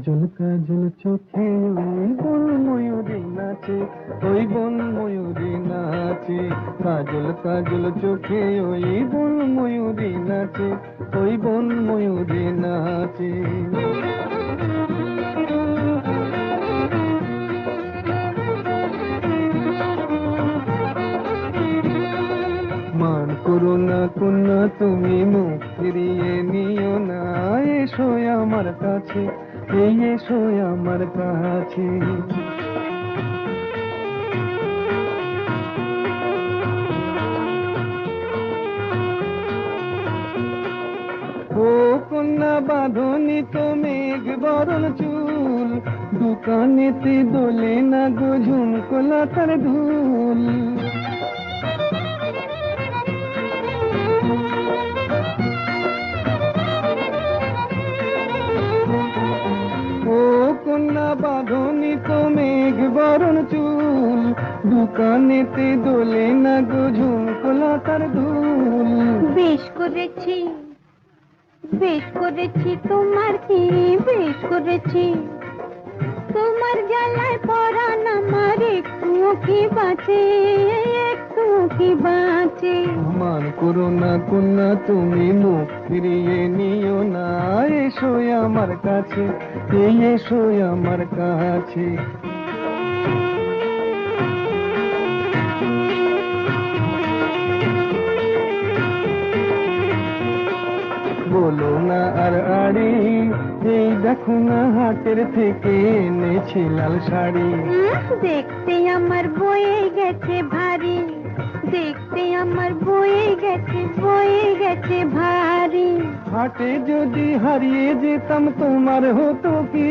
কাজল কাজল চোখে ওই বন ময়ূরী নাচে, ওই বন ময়ূরী নাচে। কাজল কাজল চোখে ওই বন ময়ূরী নাচে, ওই বন ময়ূরী নাচে। মান করো না কন্যা, তুমি মুখ ফিরিয়ে নিও না, এসো আমার কাছে। এই এসো আমার কাছে। ও কন্যা বাঁধনি তো মেঘ বরণ চুল, দোকানেতে দোলে না গো ঝুমকোলা তার ধুল। দোকানেতে দোলে না গো ঝুমকোলা তার ধুল। বেশ করেছি বেশ করেছি তোমার কি বেশ করেছি। তোমার জ্বালায় পরান আমার একটু কি বাঁচে একটু কি বাঁচে। মান করো না কন্যা তুমি মুখ ফিরিয়ে নিও না এসো আমার কাছে এই এসো আমার কাছে। বলো না আর আড়ি এই দেখো না হাটের থেকে এনেছি লাল শাড়ি। দেখতে আমার বয়ে গেছে ভারী। দেখতে আমার বয়ে গেছে বয়ে গেছে ভারী। হাটে যদি হারিয়ে যেতাম তোমার হতো কি?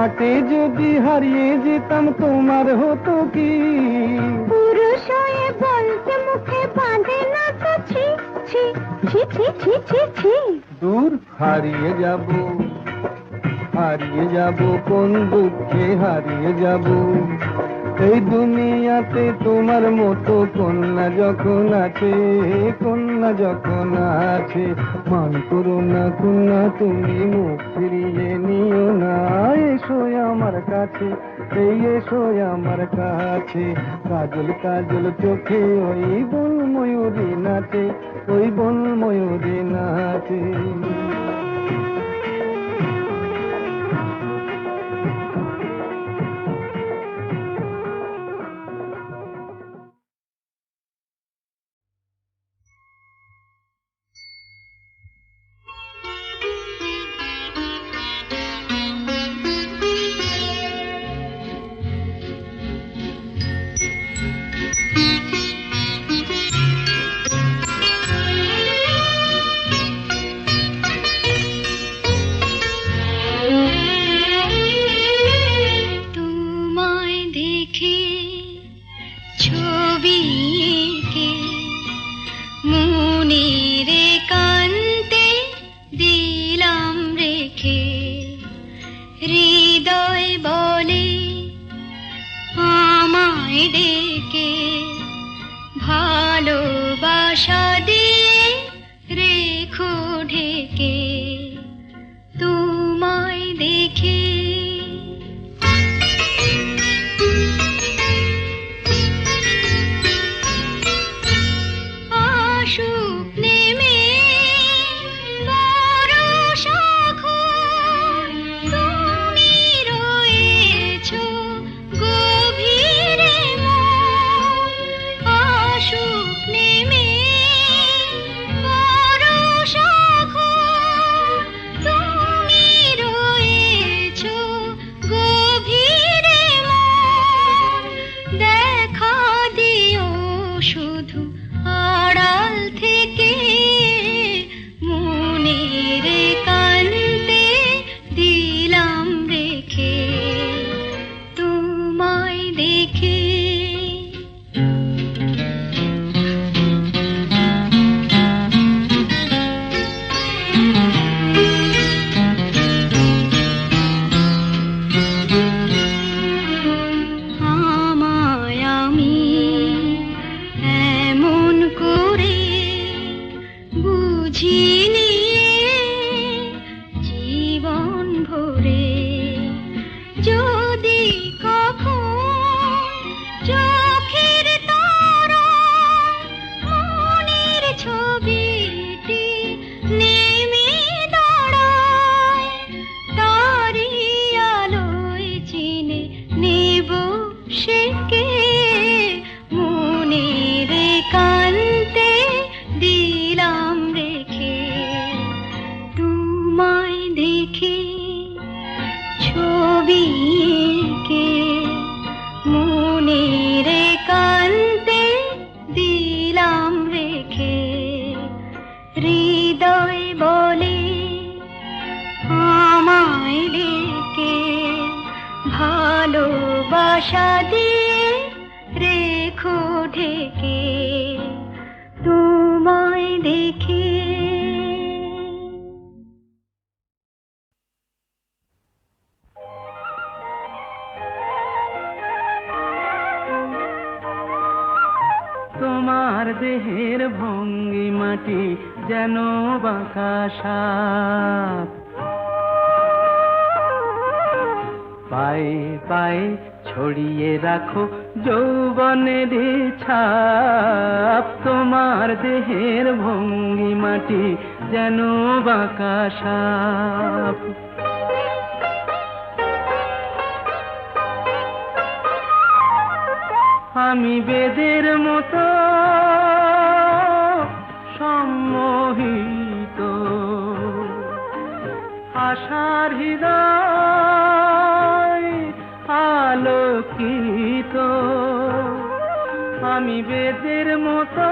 হাটে যদি হারিয়ে যেতাম তোমার হতো কি? পুরুষ হয়ে বলতে মুখে বাঁধে না তো ছি ছি ছি ছি ছি ছি ছি। দূর হারিয়ে যাব হারিয়ে যাব কোন দুঃখে হারিয়ে যাব? এই দুনিয়াতে তোমার মতো কন্যা যখন আছে, কন্যা যখন আছে, মান করো না কন্যা, তুমি মুখ ফিরিয়ে নিও না। এসো আমার কাছে, এই এসো আমার কাছে। কাজল কাজল চোখে ওই বন ময়ূরী নাচে, ওই বন ময়ূরী নাচে। যদি কখন হৃদয় বলে আমায় ডেকে ভালোবাসা দিয়ে রেখো ঢেকে। যেন বাঁকা সাপ। পায়ে পায়ে ছড়িয়ে রাখো যৌবনের ছাপ। তোমার দেহের ভঙ্গি মাটি যেন বাঁকা আমি বেদের মতো সম্মোহিত আশার হৃদয় আলোকিত। আমি বেদের মতো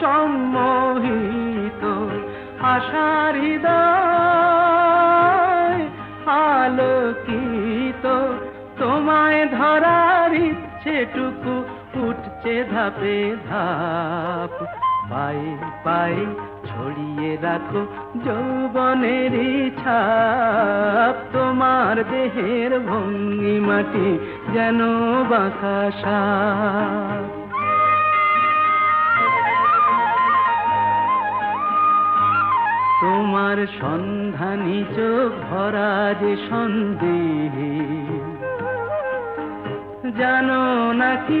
সম্মোহিত। আশার হৃদয় আলোকিত। তোমায় ধরার ইচ্ছেটুকু উঠছে ধাপে ধাপ। পায়ে পায়ে ছড়িয়ে রাখো যৌবনের ছাপ। তোমার দেহের ভঙ্গি মাটি যেন বাঁকা সাপ। তোমার সন্ধানী চোখ ভরা যে সন্দেহে, জানো নাকি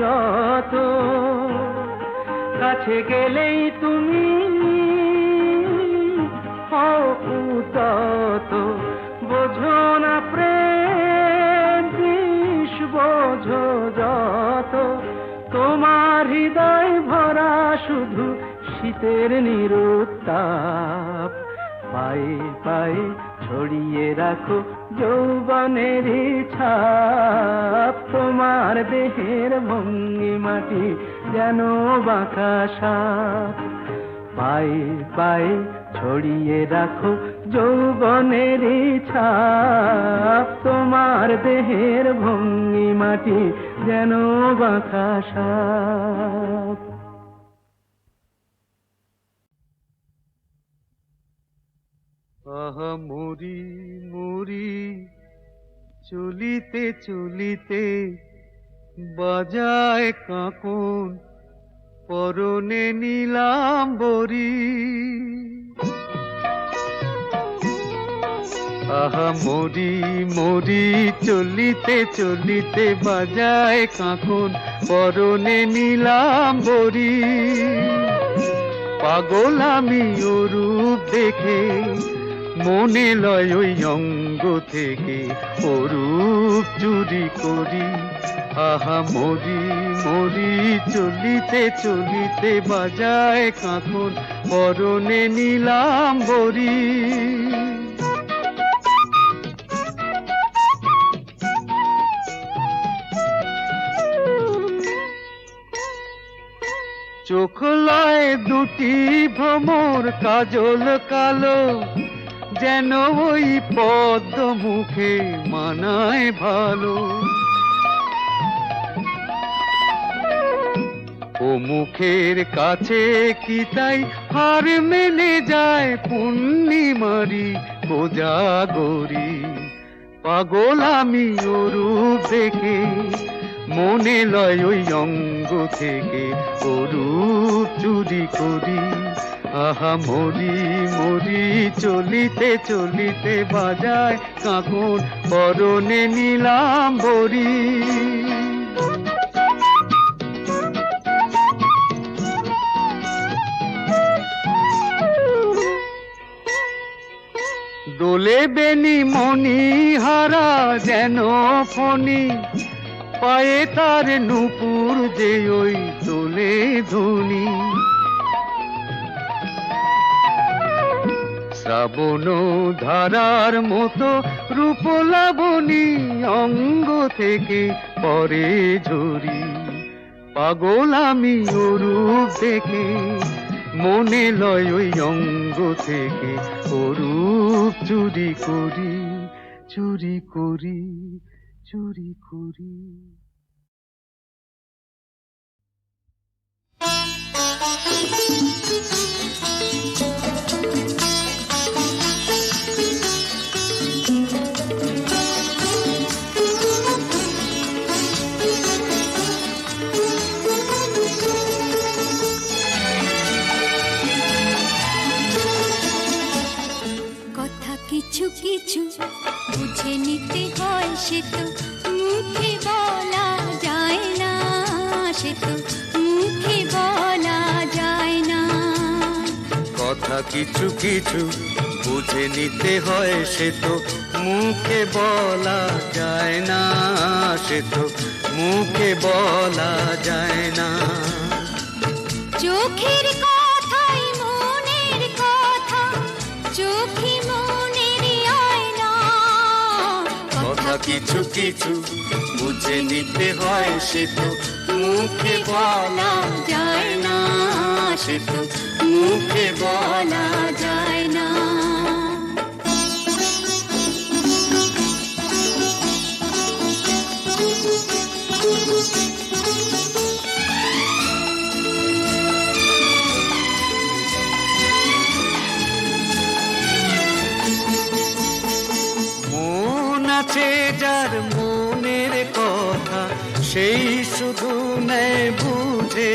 যত কাছে গেলেই তুমি উদাত বোঝো না প্রেম বোঝো যত। তোমার হৃদয় ভরা শুধু শীতের নিরুত্তাপ। পায়ে পায়ে ছড়িয়ে রাখো যৌবনের ছাপ। তোমার দেহের ভঙ্গি মাটি যেন বাঁকা সাপ। পায়ে পায়ে ছড়িয়ে রাখো যৌবনের ছাপ। তোমার দেহের ভঙ্গি মাটি যেন বাঁকা সাপ। আহা, মুড়ি মুড়ি চলিতে চলিতে বাজায় কাঁকন, পরনে নিলাম বরি আহা, মরি মরি, চলিতে চলিতে বাজায় কাঁকন, পরনে নিলাম বরি পাগল আমি রূপ দেখে মনে লয় ওই অঙ্গ থেকে অরূপ চুরি করি, আহা মরি মরি, চলিতে চলিতে বাজায় কাঁকন পরনে নিলাম বরি। চোখ দুটি ভ্রমর, কাজল কালো যেন ওই পদ্ম মুখে মানায় ভালো। ও মুখের কাছে কি তাই হার মেনে যায় পূর্ণিমারি কোজাগরি। পাগল আমি ওরূপ দেখে মনে লয় ওই অঙ্গ থেকে ওরূপ চুরি করি। আহা, মরি মরি, চলিতে চলিতে বাজায় কাঁকন পরনে নিলাম বরি দোলে বেনি মনি হারা যেন ফনি পায়ে তার নুপুর যে ওই দোলে ধুনি। শ্রাবণ ধারার মতো রূপ লাবণী অঙ্গ থেকে পরে ঝরি। পাগল আমি ওরূপ দেখে, মনে লয় ওই অঙ্গ থেকে ওরূপ চুরি করি চুরি করি চুরি করি। কথা কিছু কিছু বুঝে নিতে হয় সে তো। মুখে বলা যায় না সে তো মুখে বলা যায় না। কথা কিছু কিছু বুঝে নিতে হয় সে তো। মুখে বলা যায় না সে তো মুখে বলা যায় না। চোখের কিছু কিছু বুঝে নিতে হয় সে তো মুখে বলা যায় না। সে তো মুখে বলা যায় না। মন আছে যার মনের কথা সেই শুধু নেয় বুঝে।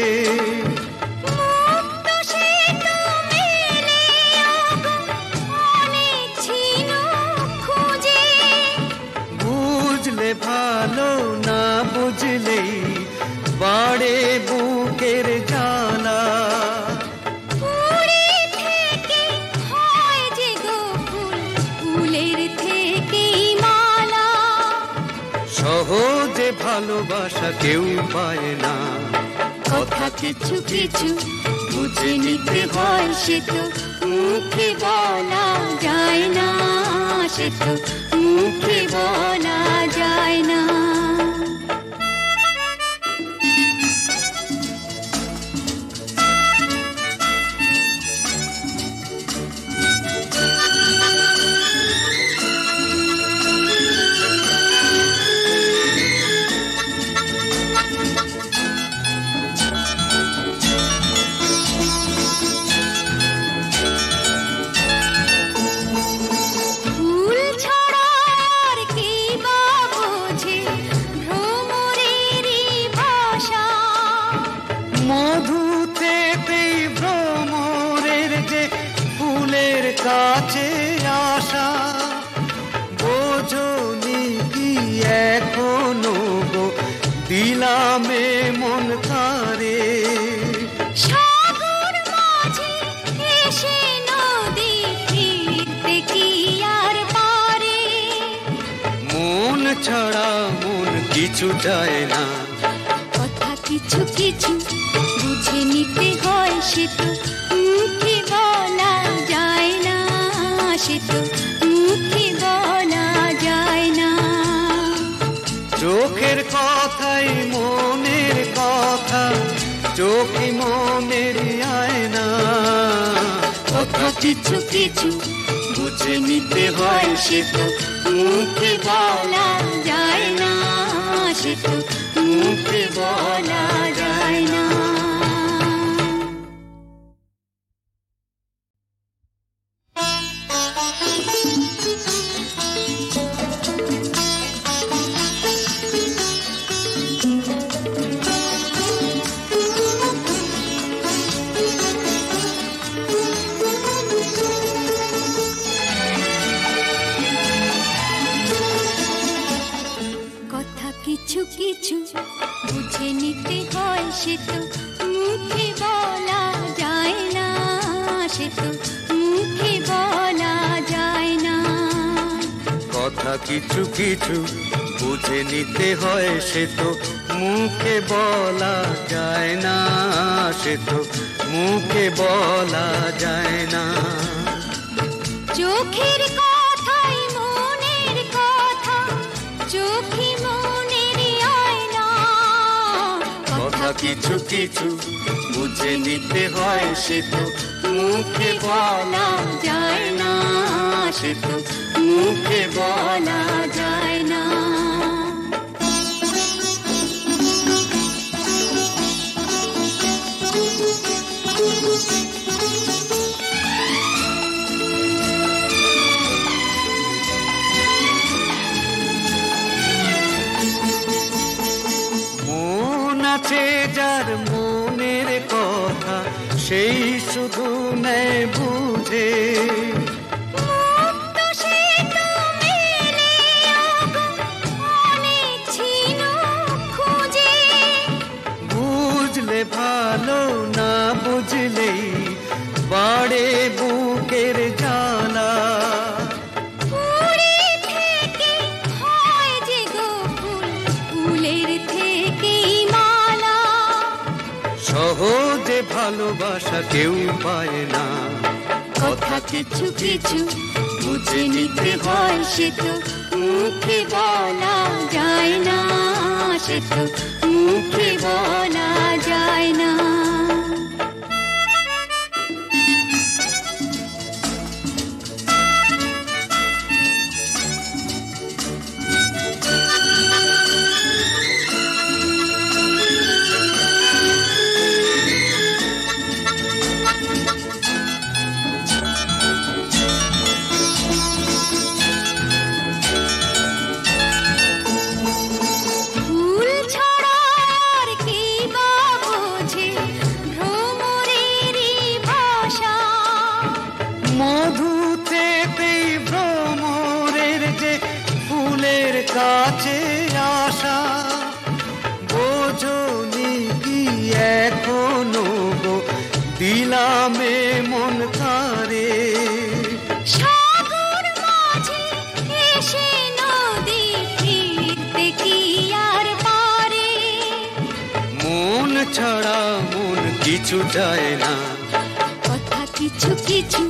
কিছু কিছু বুঝে নিতে হয় সে তো। মুখে বলা যায় না সে তো। মুখে বলা ছাড়া মন কিছু চায় না। কথা কিছু কিছু বুঝে নিতে হয় সে তো মুখে বলা যায় না সে তো মুখে বলা যায় না। চোখের কথাই মনের কথা চোখে মনের আয়না। কথা কিছু কিছু নিতে হয় সে তো মুখে বলা যায় না সে তো মুখে বলা যায় না কিছু কিছু বুঝে নিতে হয় সে তো। মুখে বলা যায় না সে তো। মুখে বলা যায় না। চোখের কথাই মনের কথা চোখে মনের আয়না। কথা কিছু কিছু বুঝে নিতে হয় সে তো। মুখে বলা যায় না। সে তো মুখে বলা যায় না। আছে যার মনের কথা সেই শুধু নেয় বুঝে। ভালোবাসা কেউ পায় না। কথা কিছু কিছু বুঝে নিতে হয় সে তো, মুখে বলা যায় না সে তো, মুখে বলা যায় না। কিছু চায় না। কথা কিছু কিছু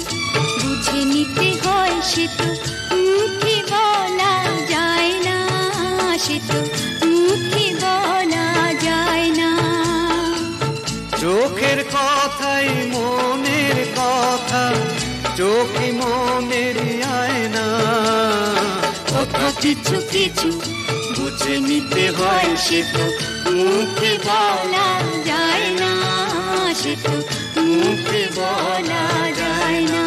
বুঝে নিতে হয় সে তো। মুখে বলা যায় না সে তো। মুখে বলা যায় না। চোখের কথাই মনের কথা চোখে মনের আয়না। কথা কিছু কিছু বুঝে নিতে হয় সে তো। মুখে বলা যায় না সে তো মুখে বলা যায় না